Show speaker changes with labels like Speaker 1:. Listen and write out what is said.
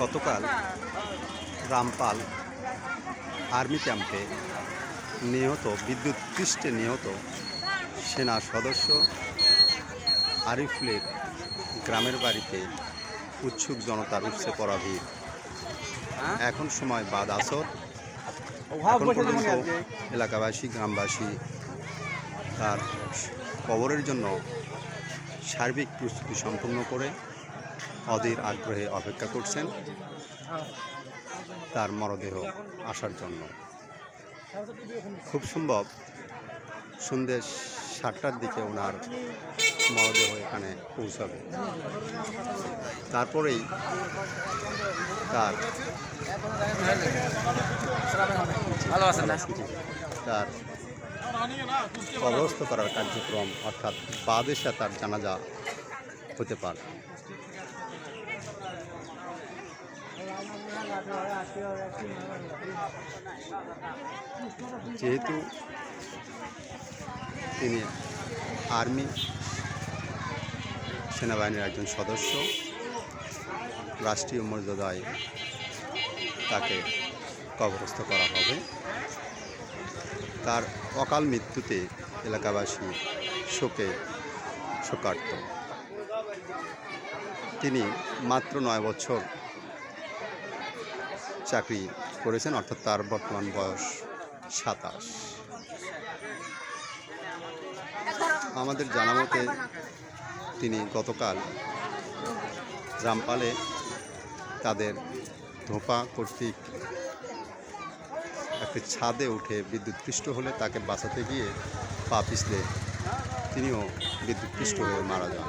Speaker 1: গতকাল রামপাল আর্মি ক্যাম্পে নিহত বিদ্যুৎ পৃষ্ঠে নিহত সেনা সদস্য আরিফুলের গ্রামের বাড়িতে উৎসুক জনতার উপসে পড়া ভিড়। এখন সময় বাদ আসর। এখন পর্যন্ত এলাকাবাসী গ্রামবাসী তার কবরের জন্য সার্বিক প্রস্তুতি সম্পন্ন করে অধীর আগ্রহে অপেক্ষা করছেন তার মরদেহ আসার জন্য। খুব সম্ভব সন্ধ্যে সাতটার দিকে ওনার মরদেহ এখানে পৌঁছাবে। তারপরেই তার তার কবরস্থ করার কার্যক্রম অর্থাৎ বাদেশা তার জানাজা হতে পারে। যেহেতু তিনি আর্মি, সেনাবাহিনীর একজন সদস্য, রাষ্ট্রীয় মর্যাদায় তাকে কবরস্থ করা হবে। তার অকাল মৃত্যুতে এলাকাবাসী শোকে শোকার্ত। তিনি মাত্র নয় বছর চাকরি করেছেন, অর্থাৎ তার বর্তমান বয়স সাতাশ। আমাদের জানা মতে তিনি গতকাল রামপালে তাদের ধোপা কর্তৃক একটি ছাদে উঠে বিদ্যুৎপৃষ্ট হলে তাকে বাঁচাতে গিয়ে পা পিছলে তিনিও বিদ্যুৎপৃষ্ট হয়ে মারা যান।